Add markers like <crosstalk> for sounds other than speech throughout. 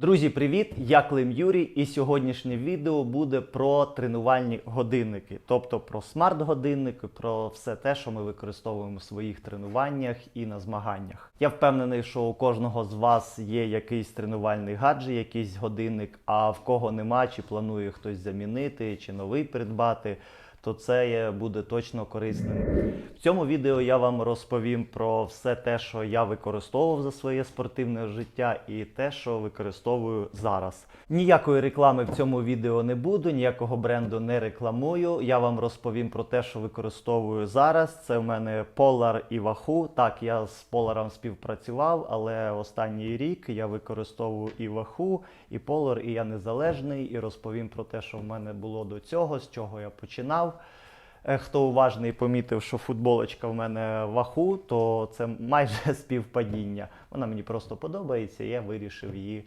Друзі, привіт! Я Клим Юрій, і сьогоднішнє відео буде про тренувальні годинники, тобто про смарт-годинники, про все те, що ми використовуємо в своїх тренуваннях і на змаганнях. Я впевнений, що у кожного з вас є якийсь тренувальний гаджет, якийсь годинник, а в кого нема, чи планує хтось замінити, чи новий придбати. То це буде точно корисним. В цьому відео я вам розповім про все те, що я використовував за своє спортивне життя, і те, що використовую зараз. Ніякої реклами в цьому відео не буду, ніякого бренду не рекламую. Я вам розповім про те, що використовую зараз. Це в мене Polar і Wahoo. Так, я з Polar співпрацював, але останній рік я використовую і Wahoo, і полор, і я незалежний, і розповім про те, що в мене було до цього, з чого я починав. Е, Хто уважний помітив, що футболочка в мене ваху, то це майже <laughs> співпадіння. Вона мені просто подобається, я вирішив її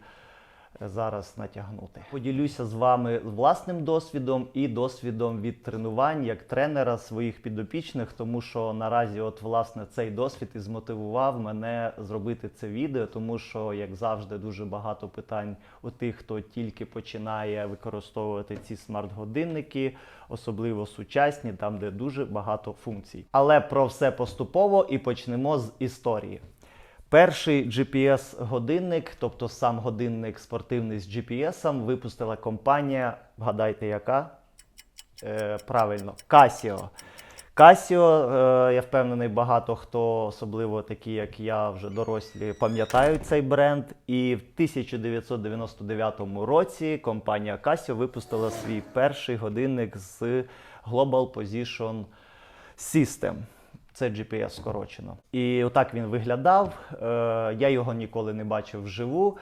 зараз натягнути. Поділюся з вами власним досвідом і досвідом від тренувань як тренера своїх підопічних, тому що наразі, от власне, цей досвід і змотивував мене зробити це відео, тому що, як завжди, дуже багато питань у тих, хто тільки починає використовувати ці смарт-годинники, особливо сучасні, там де дуже багато функцій. Але про все поступово і почнемо з історії. Перший GPS-годинник, тобто сам годинник спортивний з GPS, випустила компанія, вгадайте, яка? Е, правильно, Casio. Casio, е, я впевнений, багато хто, особливо такі, як я, вже дорослі, пам'ятають цей бренд. І в 1999 році компанія Casio випустила свій перший годинник з Global Position System. Це GPS скорочено. І отак він виглядав. Е, я його ніколи не бачив вживу.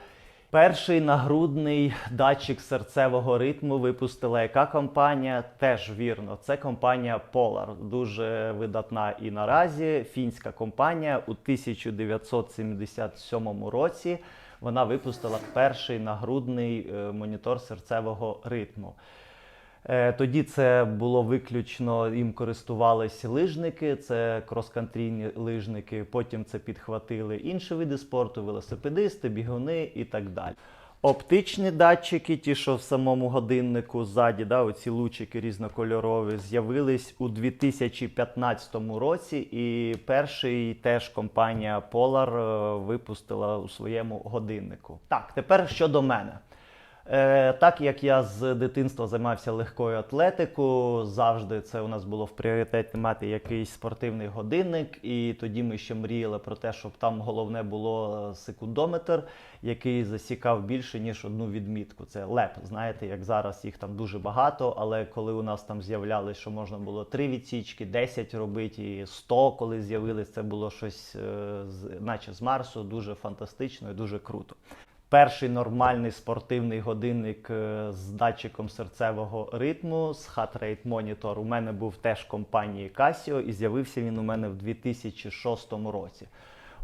Перший нагрудний датчик серцевого ритму випустила яка компанія? Теж вірно, це компанія Polar. Дуже видатна і наразі фінська компанія у 1977 році. Вона випустила перший нагрудний е, монітор серцевого ритму. Е, Тоді це було виключно їм користувалися лижники, це крос-кантрійні лижники. Потім це підхватили інші види спорту, велосипедисти, бігуни і так далі. Оптичні датчики, ті, що в самому годиннику ззаді, да, оці лучики різнокольорові, з'явились у 2015 році, і перший теж компанія Polar е, випустила у своєму годиннику. Так, тепер щодо мене. Е, так як я з дитинства займався легкою атлетикою, завжди це у нас було в пріоритеті мати якийсь спортивний годинник, і тоді ми ще мріяли про те, щоб там головне було секундометр, який засікав більше ніж одну відмітку. Це леп. Знаєте, як зараз їх там дуже багато, але коли у нас там з'являлось, що можна було 3 відсічки, 10 робити, і 100, коли з'явилось, це було щось, е, наче з Марсу, дуже фантастично і дуже круто. Перший нормальний спортивний годинник е, з датчиком серцевого ритму з Heart Rate Monitor у мене був теж компанії Casio і з'явився він у мене в 2006 році.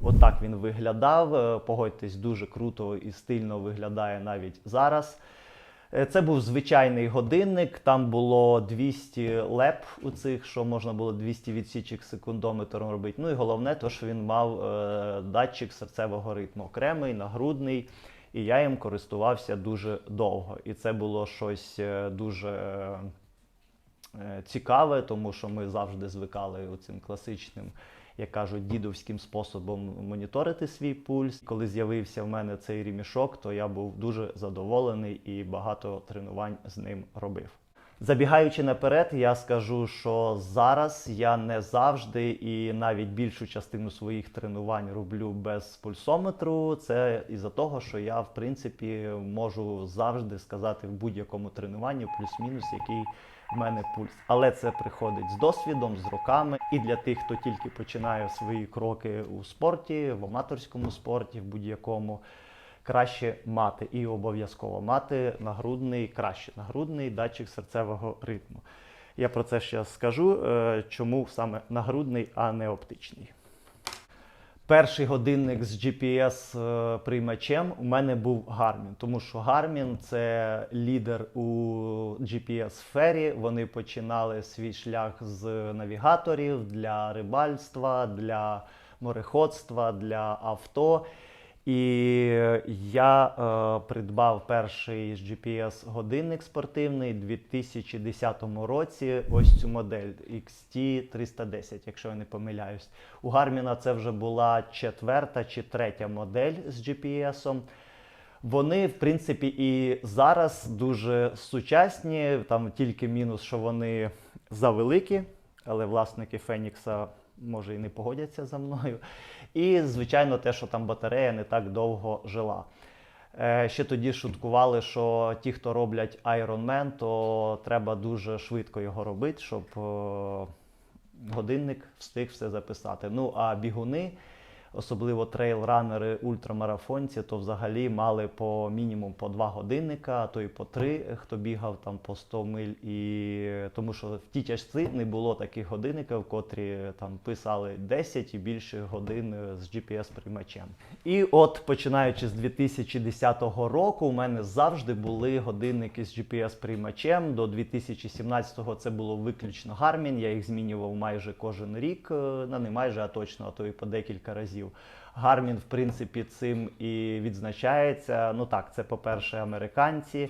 Отак він виглядав. Е, Погодьтесь, дуже круто і стильно виглядає навіть зараз. Е, Це був звичайний годинник, там було 200 леп у цих, що можна було 200 відсічок секундометром робити. Ну і головне, то, що він мав датчик серцевого ритму, окремий, нагрудний, і я їм користувався дуже довго. І це було щось е, дуже е, цікаве, тому що ми завжди звикали цим класичним, як кажуть, дідовським способом моніторити свій пульс. Коли з'явився в мене цей рімішок, то я був дуже задоволений і багато тренувань з ним робив. Забігаючи наперед, я скажу, що зараз я не завжди і навіть більшу частину своїх тренувань роблю без пульсометру. Це із-за того, що я в принципі можу завжди сказати в будь-якому тренуванні плюс-мінус, який в мене пульс. Але це приходить з досвідом, з роками. І для тих, хто тільки починає свої кроки у спорті, в аматорському спорті, в будь-якому краще мати і обов'язково мати нагрудний, краще нагрудний датчик серцевого ритму. Я про це ще скажу, е, чому саме нагрудний, а не оптичний. Перший годинник з GPS е, у мене був Garmin, тому що Garmin це лідер у GPS-сфері. Вони починали свій шлях з навігаторів для рибальства, для мореходства, для авто. І я е, придбав перший GPS-годинник спортивний у 2010 році. Ось цю модель XT310, якщо я не помиляюсь. У Гарміна це вже була четверта чи третя модель з GPS-ом. Вони, в принципі, і зараз дуже сучасні. Там тільки мінус, що вони завеликі, але власники Фенікса може і не погодяться за мною. І, звичайно, те, що там батарея не так довго жила. Е, Ще тоді шуткували, що ті, хто роблять Iron Man, то треба дуже швидко його робити, щоб е, годинник встиг все записати. Ну а бігуни, особливо трейл-ранери, ультрамарафонці, то взагалі мали по мінімум по два годинника, а то і по три, хто бігав там по 100 миль. І тому що в ті часи не було таких годинників, котрі там писали 10 і більше годин з GPS-приймачем. І от починаючи з 2010 року, у мене завжди були годинники з GPS-приймачем. До 2017-го це було виключно Garmin. Я їх змінював майже кожен рік. Ну, не майже, а точно, а то і по декілька разів. Гармін, в принципі, цим і відзначається. Ну так, це, по-перше, американці,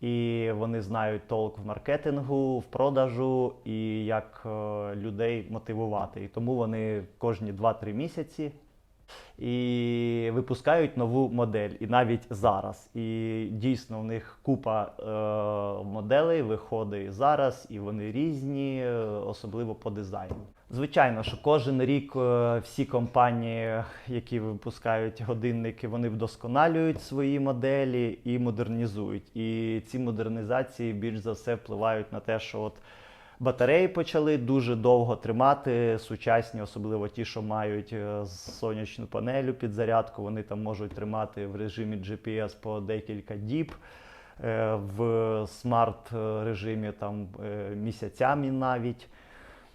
і вони знають толк в маркетингу, в продажу і як е, людей мотивувати. І тому вони кожні 2-3 місяці і випускають нову модель, і навіть зараз. І дійсно в них купа е, моделей виходить зараз, і вони різні, е, особливо по дизайну. Звичайно, що кожен рік е, всі компанії, які випускають годинники, вони вдосконалюють свої моделі і модернізують. І ці модернізації більш за все впливають на те, що от Батареї почали дуже довго тримати, сучасні, особливо ті, що мають е, сонячну панелю під зарядку, вони там можуть тримати в режимі GPS по декілька діб, е, в смарт режимі там місяцями навіть.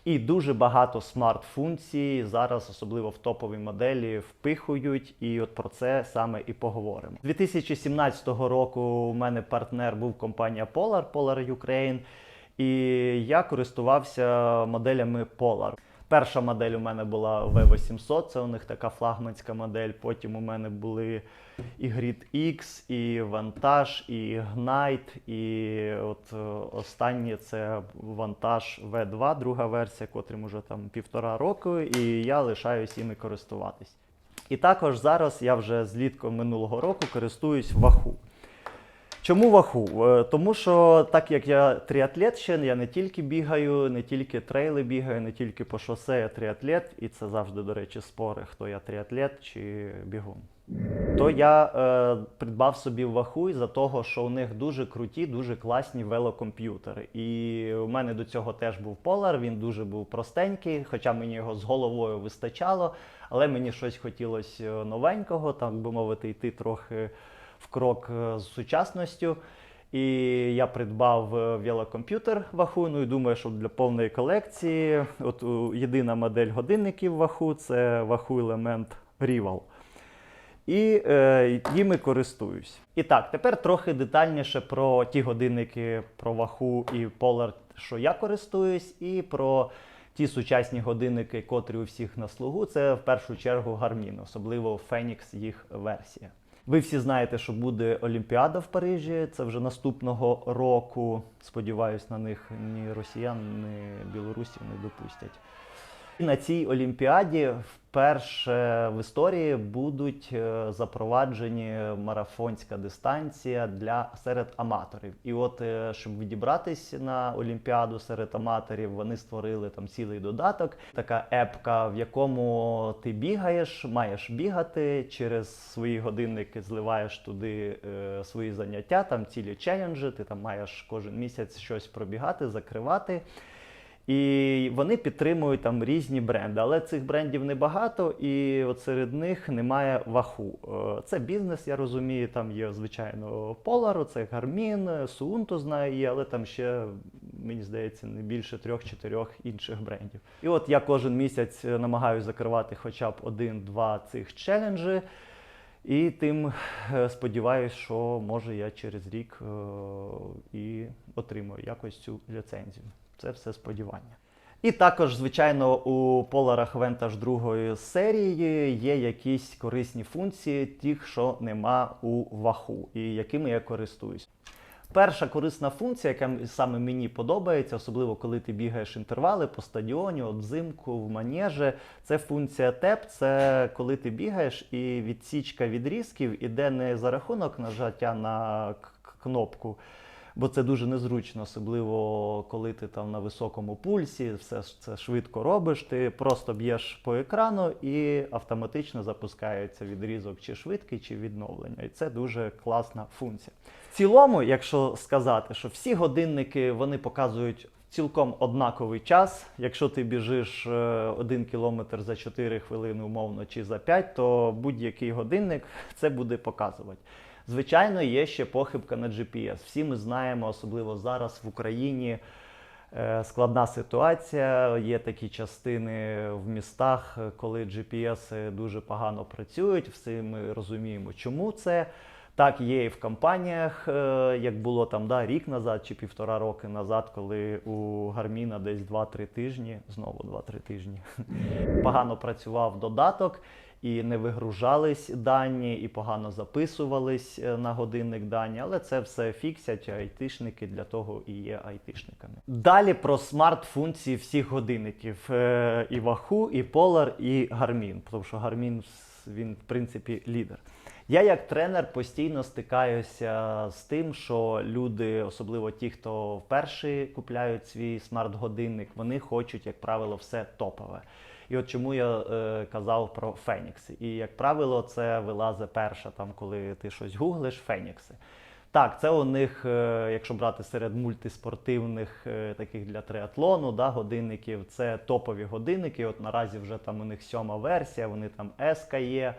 І дуже багато смарт-функцій зараз, особливо в топовій моделі, впихують, і от про це саме і поговоримо. 2017 року у мене партнер був компанія Polar, Polar Ukraine, і я користувався моделями Polar. Перша модель у мене була V800, це у них така флагманська модель. Потім у мене були і Grid X, і Vantage, і Ignite, і от е, останнє це Vantage V2, друга версія, котрим уже там півтора року, і я лишаюсь іми користуватись. І також зараз я вже злітку минулого року користуюсь Wahoo. Чому ваху? Е, Тому що так як я тріатлет ще, я не тільки бігаю, не тільки трейли бігаю, не тільки по шосе я тріатлет, і це завжди, до речі, спори, хто я тріатлет чи бігун. То я е, придбав собі ваху із-за того, що у них дуже круті, дуже класні велокомп'ютери. І у мене до цього теж був Polar, він дуже був простенький, хоча мені його з головою вистачало, але мені щось хотілося новенького, так би мовити, йти трохи в крок е, з сучасністю. І я придбав е, велокомп'ютер Wahoo, ну і думаю, що для повної колекції, от єдина модель годинників Wahoo це Wahoo Element Rival. І е, їми користуюсь. І так, тепер трохи детальніше про ті годинники про Wahoo і Polar, що я користуюсь, і про ті сучасні годинники, котрі у всіх на слугу. Це в першу чергу Garmin, особливо Phoenix їх версія. Ви всі знаєте, що буде Олімпіада в Парижі. Це вже наступного року. Сподіваюсь, на них ні росіян, ні білорусів не допустять. На цій олімпіаді вперше в історії будуть е, запроваджені марафонська дистанція для серед аматорів. І от е, щоб відібратись на олімпіаду серед аматорів, вони створили там цілий додаток, така епка, в якому ти бігаєш, маєш бігати через свої годинники, зливаєш туди е, свої заняття, там цілі челенджі. Ти там маєш кожен місяць щось пробігати, закривати. І вони підтримують там різні бренди, але цих брендів небагато, і от серед них немає ваху. Е, Це бізнес, я розумію. Там є, звичайно, Polar, це Garmin, Suunto знаю є, але там ще, мені здається, не більше трьох-чотирьох інших брендів. І от я кожен місяць е, намагаюся закривати хоча б один-два цих челенджі. І тим е, сподіваюся, що може я через рік і отримаю якось цю ліцензію. Це все сподівання. І також, звичайно, у поларах Vantage другої серії є якісь корисні функції, тих, що нема у ваху, і якими я користуюсь. Перша корисна функція, яка саме мені подобається, особливо коли ти бігаєш інтервали по стадіоні, от взимку, в манежі, це функція ТЕП. Це коли ти бігаєш і відсічка відрізків іде не за рахунок нажаття на кнопку, бо це дуже незручно, особливо коли ти там на високому пульсі, все це швидко робиш. Ти просто б'єш по екрану і автоматично запускається відрізок чи швидкий, чи відновлення. І це дуже класна функція. В цілому, якщо сказати, що всі годинники вони показують. Цілком однаковий час. Якщо ти біжиш 1 кілометр за 4 хвилини, умовно, чи за 5, то будь-який годинник це буде показувати. Звичайно, є ще похибка на GPS. Всі ми знаємо, особливо зараз в Україні. е, Складна ситуація. Є такі частини в містах, коли GPS дуже погано працюють. Всі ми розуміємо, чому це. Так, є і в компаніях, е, як було там да, рік назад чи півтора роки назад, коли у Гарміна десь 2-3 тижні, знову 2-3 тижні, <laughs> погано працював додаток і не вигружались дані, і погано записувались е, на годинник дані, але це все фіксять айтишники, для того і є айтишниками. Далі про смарт-функції всіх годинників: Е, і Wahoo, і Polar, і Garmin, тому що Garmin він, в принципі, лідер. Я як тренер постійно стикаюся з тим, що люди, особливо ті, хто вперше купляють свій смарт-годинник, вони хочуть, як правило, все топове. І от чому я е, казав про Фенікси. І, як правило, це вилазить перша, там, коли ти щось гуглиш, Фенікси. Так, це у них, е, якщо брати серед мультиспортивних е, таких для триатлону, да, годинників, це топові годинники. От наразі вже там у них сьома версія, вони там S є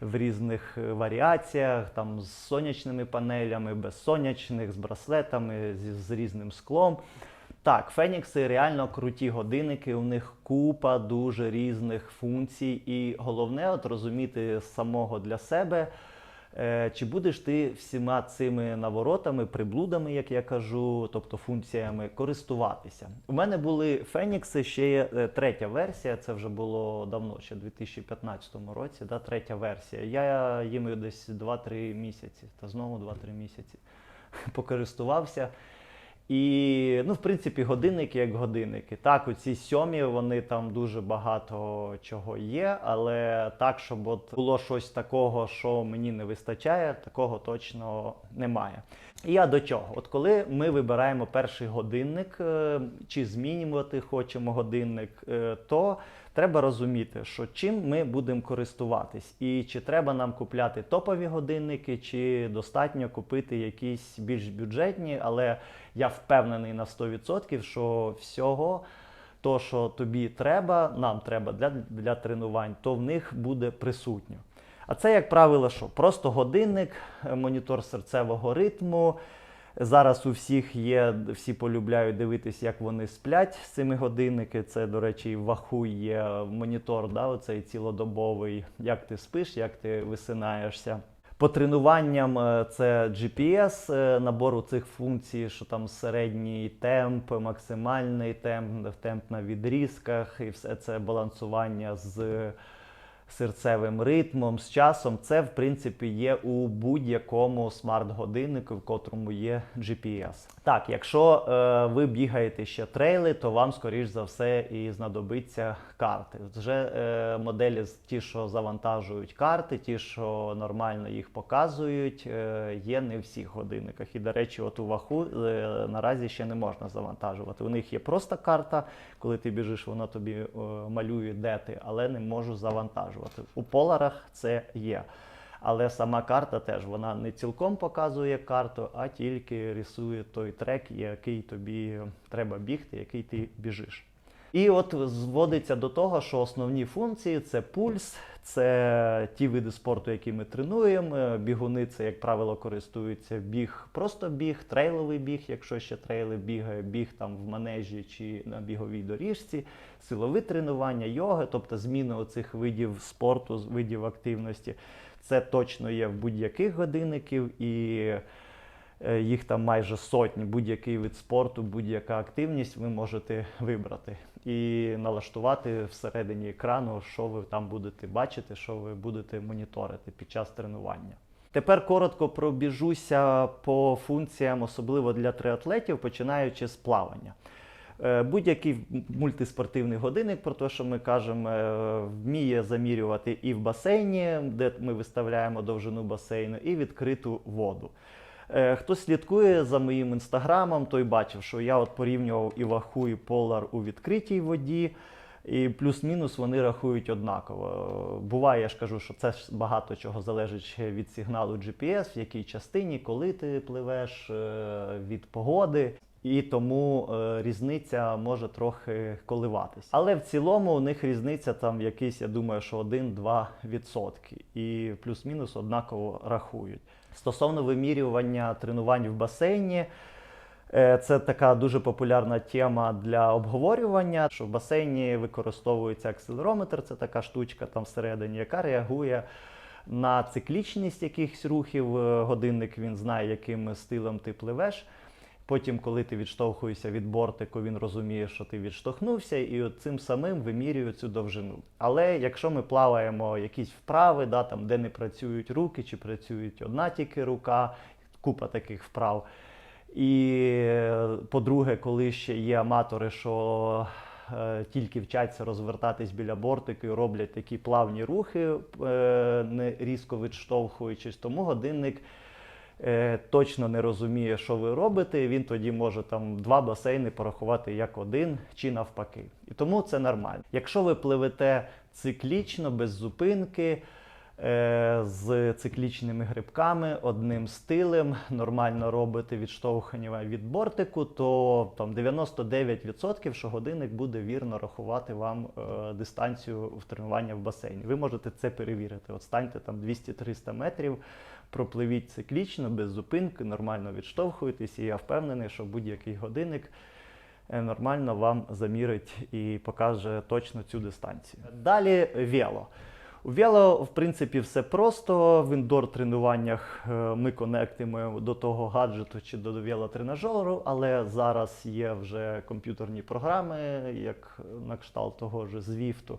в різних е, варіаціях, там з сонячними панелями, без сонячних, з браслетами, з, з різним склом. Так, Фенікси реально круті годинники, у них купа дуже різних функцій, і головне от розуміти самого для себе. Е, Чи будеш ти всіма цими наворотами, приблудами, як я кажу, тобто функціями користуватися? У мене були Фенікси, ще є е, третя версія, це вже було давно, ще в 2015 році, да, третя версія. Я їм десь 2-3 місяці, та знову 2-3 місяці <laughs> покористувався. І, ну, в принципі, годинники як годинники. Так, оці сьомі, вони там дуже багато чого є, але так, щоб от було щось такого, що мені не вистачає, такого точно немає. І я до чого? От коли ми вибираємо перший годинник, е, чи змінювати хочемо годинник, е, то треба розуміти, що чим ми будемо користуватись, і чи треба нам купляти топові годинники, чи достатньо купити якісь більш бюджетні, але я впевнений на 100%, що всього. То, що тобі треба, нам треба для, для тренувань, то в них буде присутньо. А це, як правило, що? Просто годинник, е, монітор серцевого ритму. Зараз у всіх є, всі полюбляють дивитися, як вони сплять з цими годинники. Це, до речі, в ваху є монітор, да, оцей цілодобовий, як ти спиш, як ти висинаєшся. По тренуванням е, це GPS, е, набору цих функцій, що там середній темп, максимальний темп, темп на відрізках, і все це балансування з серцевим ритмом, з часом. Це, в принципі, є у будь-якому смарт-годиннику, в котрому є GPS. Так, якщо е, ви бігаєте ще трейли, то вам, скоріш за все, і знадобиться карти. Вже е, моделі, ті, що завантажують карти, ті, що нормально їх показують, е, є не в всіх годинниках. І, до речі, от у ваху е, наразі ще не можна завантажувати. У них є просто карта, коли ти біжиш, вона тобі е, малює, де ти, але не можу завантажувати. У поларах це є. Але сама карта теж вона не цілком показує карту, а тільки рисує той трек, який тобі треба бігти, який ти біжиш. І от зводиться до того, що основні функції це пульс, це ті види спорту, які ми тренуємо. Бігуни це, як правило, користуються біг, просто біг, трейловий біг, якщо ще трейли бігає, біг там в манежі чи на біговій доріжці, силові тренування, йоги, тобто зміна оцих видів спорту, видів активності. Це точно є в будь-яких годинників і Е, Їх там майже сотні. Будь-який вид спорту, будь-яка активність ви можете вибрати і налаштувати всередині екрану, що ви там будете бачити, що ви будете моніторити під час тренування. Тепер коротко пробіжуся по функціям, особливо для триатлетів, починаючи з плавання. Е, Будь-який мультиспортивний годинник, про те, що ми кажемо, е, вміє замірювати і в басейні, де ми виставляємо довжину басейну, і відкриту воду. Е, Хто слідкує за моїм інстаграмом, той бачив, що я от порівнював і ваху, і полар у відкритій воді, і плюс-мінус вони рахують однаково. Буває, я ж кажу, що це ж багато чого залежить від сигналу GPS, в якій частині, коли ти пливеш, е, від погоди. І тому е, різниця може трохи коливатися. Але в цілому у них різниця там якийсь, я думаю, що 1-2 відсотки. І плюс-мінус однаково рахують. Стосовно вимірювання тренувань в басейні, е, це така дуже популярна тема для обговорювання, що в басейні використовується акселерометр, це така штучка там всередині, яка реагує на циклічність якихось рухів. Е, Годинник він знає, яким стилем ти пливеш. Потім, коли ти відштовхуєшся від бортику, він розуміє, що ти відштовхнувся, і от цим самим вимірює цю довжину. Але якщо ми плаваємо якісь вправи, да, там, де не працюють руки, чи працюють одна тільки рука, купа таких вправ. І е, по-друге, коли ще є аматори, що е, тільки вчаться розвертатись біля бортику і роблять такі плавні рухи, е, не різко відштовхуючись, тому годинник точно не розуміє, що ви робите, він тоді може там два басейни порахувати як один чи навпаки. І тому це нормально. Якщо ви пливете циклічно, без зупинки, е, з циклічними грибками, одним стилем, нормально робите відштовхування від бортику, то там 99% що годинник буде вірно рахувати вам е, дистанцію в тренування в басейні. Ви можете це перевірити. От станьте там 200-300 метрів, пропливіть циклічно, без зупинки, нормально відштовхуєтесь, і я впевнений, що будь-який годинник е, нормально вам замірить і покаже точно цю дистанцію. Далі вело. У вело, в принципі, все просто. В індор тренуваннях е, ми конектимо до того гаджету чи до велотренажеру, але зараз є вже комп'ютерні програми, як на кшталт того ж Zwift,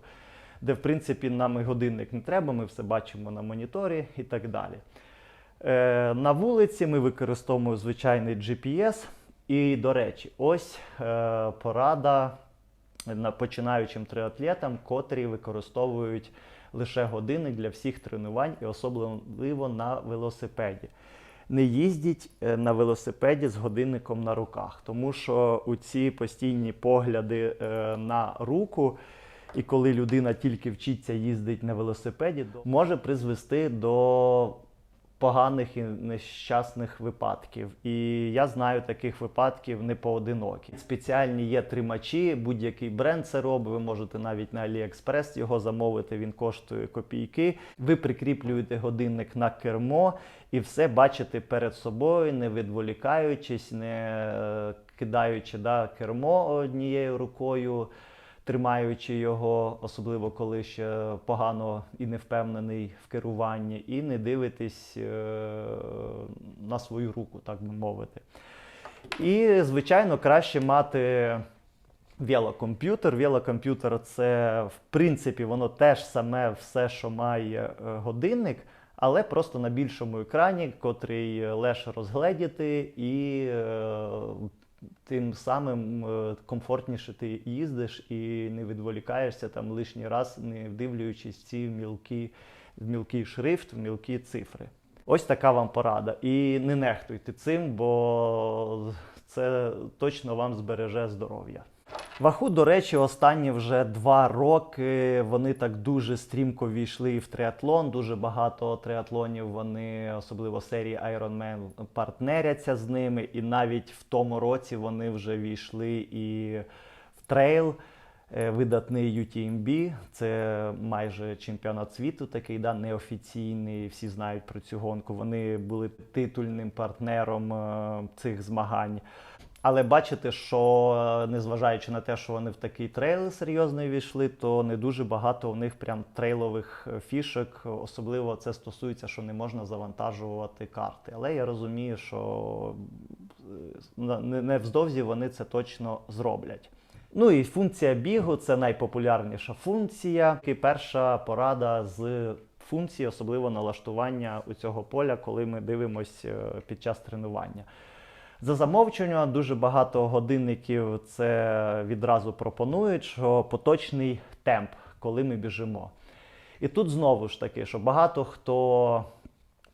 де в принципі нам і годинник не треба, ми все бачимо на моніторі і так далі. Е, На вулиці ми використовуємо звичайний GPS. І, до речі, ось е, порада починаючим триатлетам, котрі використовують лише годинник для всіх тренувань і особливо на велосипеді. Не їздіть е, на велосипеді з годинником на руках, тому що у ці постійні погляди на руку, і коли людина тільки вчиться їздити на велосипеді, може призвести до поганих і нещасних випадків. І я знаю таких випадків не поодинокі. Спеціальні є тримачі, будь-який бренд це робить. Ви можете навіть на AliExpress його замовити, він коштує копійки. Ви прикріплюєте годинник на кермо і все бачите перед собою, не відволікаючись, не е, кидаючи да, кермо однією рукою тримаючи його, особливо коли ще погано і не впевнений в керуванні, і не дивитесь е, на свою руку, так би мовити. І, звичайно, краще мати велокомп'ютер. Велокомп'ютер це, в принципі, воно теж саме все, що має е, годинник. Але просто на більшому екрані, котрий легше розгледіти, і е, тим самим е, комфортніше ти їздиш і не відволікаєшся там лишній раз, не вдивлюючись ці мілкі, мілкий шрифт, в мілкі цифри. Ось така вам порада. І не нехтуйте цим, бо це точно вам збереже здоров'я. Ваху, до речі, останні вже два роки вони так дуже стрімко війшли в триатлон. Дуже багато триатлонів вони, особливо серії Ironman, партнеряться з ними. І навіть в тому році вони вже війшли і в трейл. Е, Видатний UTMB, це майже чемпіонат світу, такий да, неофіційний. Всі знають про цю гонку. Вони були титульним партнером е, цих змагань. Але бачите, що е, незважаючи на те, що вони в такий трейл серйозний війшли, то не дуже багато у них прям трейлових е, фішок. Особливо це стосується, що не можна завантажувати карти. Але я розумію, що е, невздовзі вони це точно зроблять. Ну і функція бігу це найпопулярніша функція. І перша порада з функції, особливо налаштування у цього поля, коли ми дивимося під час тренування. За замовчуванням дуже багато годинників це відразу пропонують, що поточний темп, коли ми біжимо. І тут знову ж таки, що багато хто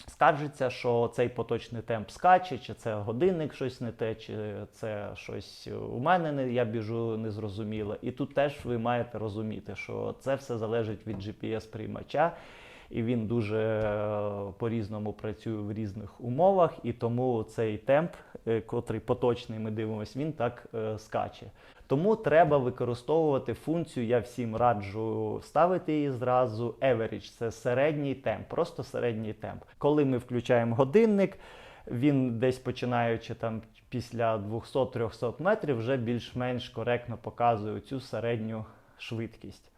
скаржиться, що цей поточний темп скаче, чи це годинник щось не те, чи це щось у мене не я біжу незрозуміло. І тут теж ви маєте розуміти, що це все залежить від GPS-приймача. І він дуже е, по-різному працює в різних умовах, і тому цей темп, е, котрий поточний, ми дивимося, він так е, скаче. Тому треба використовувати функцію. Я всім раджу ставити її зразу. Average – це середній темп, просто середній темп. Коли ми включаємо годинник, він десь починаючи там після 200-300 метрів, вже більш-менш коректно показує цю середню швидкість.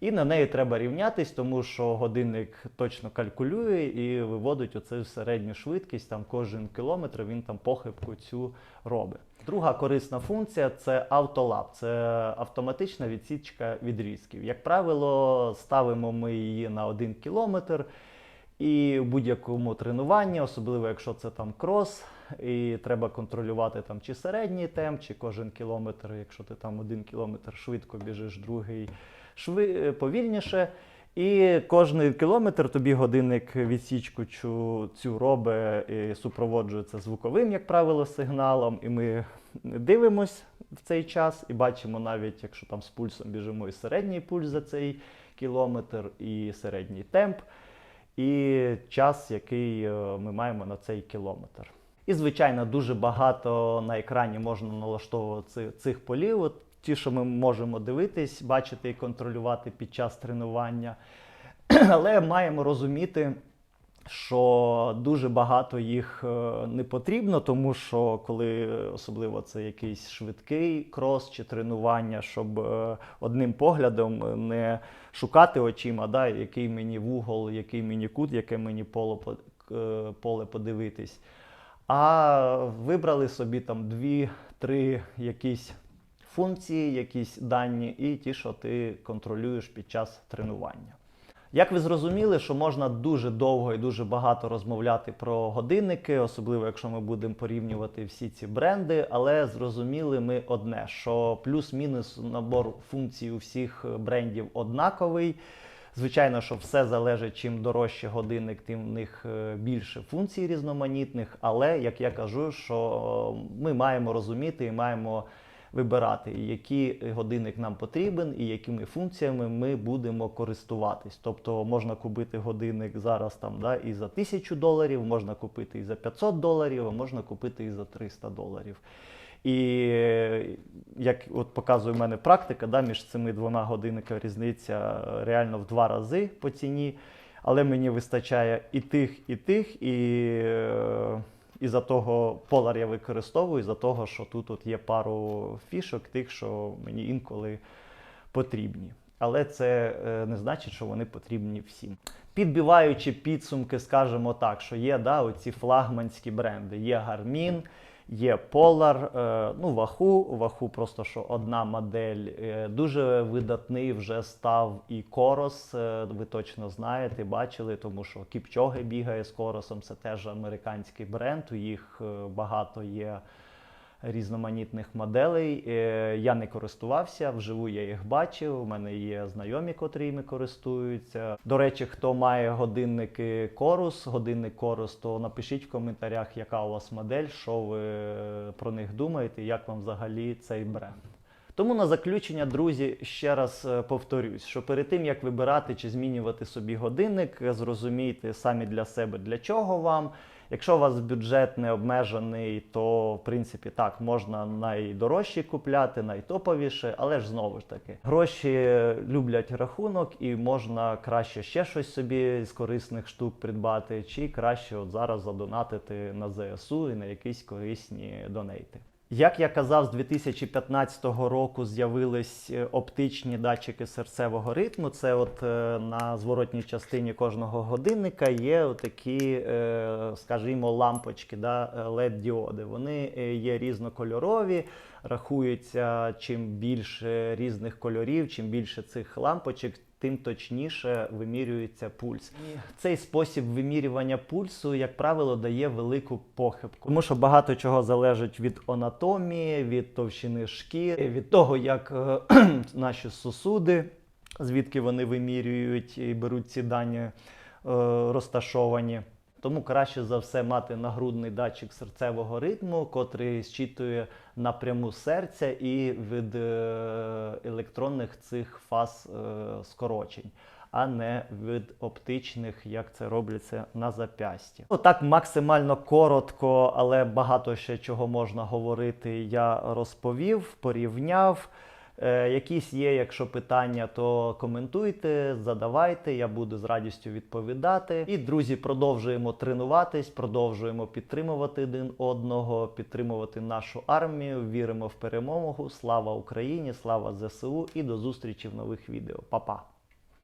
І на неї треба рівнятись, тому що годинник точно калькулює і виводить оцю середню швидкість. Там кожен кілометр він там похибку цю робить. Друга корисна функція це автолаб, це автоматична відсічка відрізків. Як правило, ставимо ми її на один кілометр. І в будь-якому тренуванні, особливо якщо це там крос, і треба контролювати там чи середній темп, чи кожен кілометр, якщо ти там один кілометр швидко біжиш, другий шви... повільніше. І кожний кілометр тобі годинник відсічку цю, цю і супроводжується звуковим, як правило, сигналом. І ми дивимось в цей час і бачимо навіть, якщо там з пульсом біжимо, і середній пульс за цей кілометр, і середній темп і час, який е, ми маємо на цей кілометр. І, звичайно, дуже багато на екрані можна налаштовувати цих полів. От ті, що ми можемо дивитись, бачити і контролювати під час тренування. <clears throat> Але маємо розуміти, що дуже багато їх е, не потрібно, тому що коли е, особливо це якийсь швидкий крос чи тренування, щоб е, одним поглядом не шукати очима, да, який мені вугол, який мені кут, яке мені поле, е, поле подивитись. А вибрали собі там дві-три якісь функції, якісь дані, і ті, що ти контролюєш під час тренування. Як ви зрозуміли, що можна дуже довго і дуже багато розмовляти про годинники, особливо якщо ми будемо порівнювати всі ці бренди, але зрозуміли ми одне, що плюс-мінус набор функцій у всіх брендів однаковий. Звичайно, що все залежить, чим дорожче годинник, тим в них е, більше функцій різноманітних. Але як я кажу, що ми маємо розуміти і маємо вибирати, який годинник нам потрібен і якими функціями ми будемо користуватись. Тобто можна купити годинник зараз там да, і за 1000 доларів, можна купити і за 500 доларів, а можна купити і за 300 доларів. І як от показує в мене практика, да, між цими двома годинниками різниця реально в два рази по ціні. Але мені вистачає і тих, і тих, і, е, і за того Polar я використовую, за того, що тут от є пару фішок, тих, що мені інколи потрібні. Але це е, не значить, що вони потрібні всім. Підбиваючи підсумки, скажемо так, що є да, оці флагманські бренди. Є Garmin, є Polar, е, ну Ваху, Ваху просто що одна модель. Е, дуже видатний вже став і Корос. е, ви точно знаєте, бачили, тому що Кіпчоги бігає з Коросом, це теж американський бренд. У їх багато є різноманітних моделей. Е, Я не користувався, вживу я їх бачив. У мене є знайомі, котрі їми користуються. До речі, хто має годинники Корус, годинник Корус, то напишіть в коментарях, яка у вас модель, що ви про них думаєте, як вам взагалі цей бренд. Тому на заключення, друзі, ще раз е, повторюсь, що перед тим як вибирати чи змінювати собі годинник, е, зрозумійте самі для себе, для чого вам. Якщо у вас бюджет не обмежений, то в принципі так можна найдорожчі купляти, найтоповіше, але ж знову ж таки, гроші люблять рахунок, і можна краще ще щось собі з корисних штук придбати, чи краще от зараз задонатити на ЗСУ і на якісь корисні донейти. Як я казав, з 2015 року з'явились е, оптичні датчики серцевого ритму. Це от е, на зворотній частині кожного годинника є такі, е, скажімо, лампочки, да, led діоди Вони є різнокольорові, рахується чим більше різних кольорів, чим більше цих лампочок. Тим точніше вимірюється пульс. Цей спосіб вимірювання пульсу, як правило, дає велику похибку, тому що багато чого залежить від анатомії, від товщини шкіри, від того, як е, <clears throat> наші сосуди, звідки вони вимірюють і беруть ці дані е, розташовані. Тому краще за все мати нагрудний датчик серцевого ритму, котрий зчитує напряму серця і від е, електронних цих фаз е, скорочень, а не від оптичних, як це робиться на запясті. Отак максимально коротко, але багато ще чого можна говорити. Я розповів, порівняв. Е, якісь є, якщо питання, то коментуйте, задавайте, я буду з радістю відповідати. І, друзі, продовжуємо тренуватись, продовжуємо підтримувати один одного, підтримувати нашу армію. Віримо в перемогу. Слава Україні, слава ЗСУ і до зустрічі в нових відео. Па-па!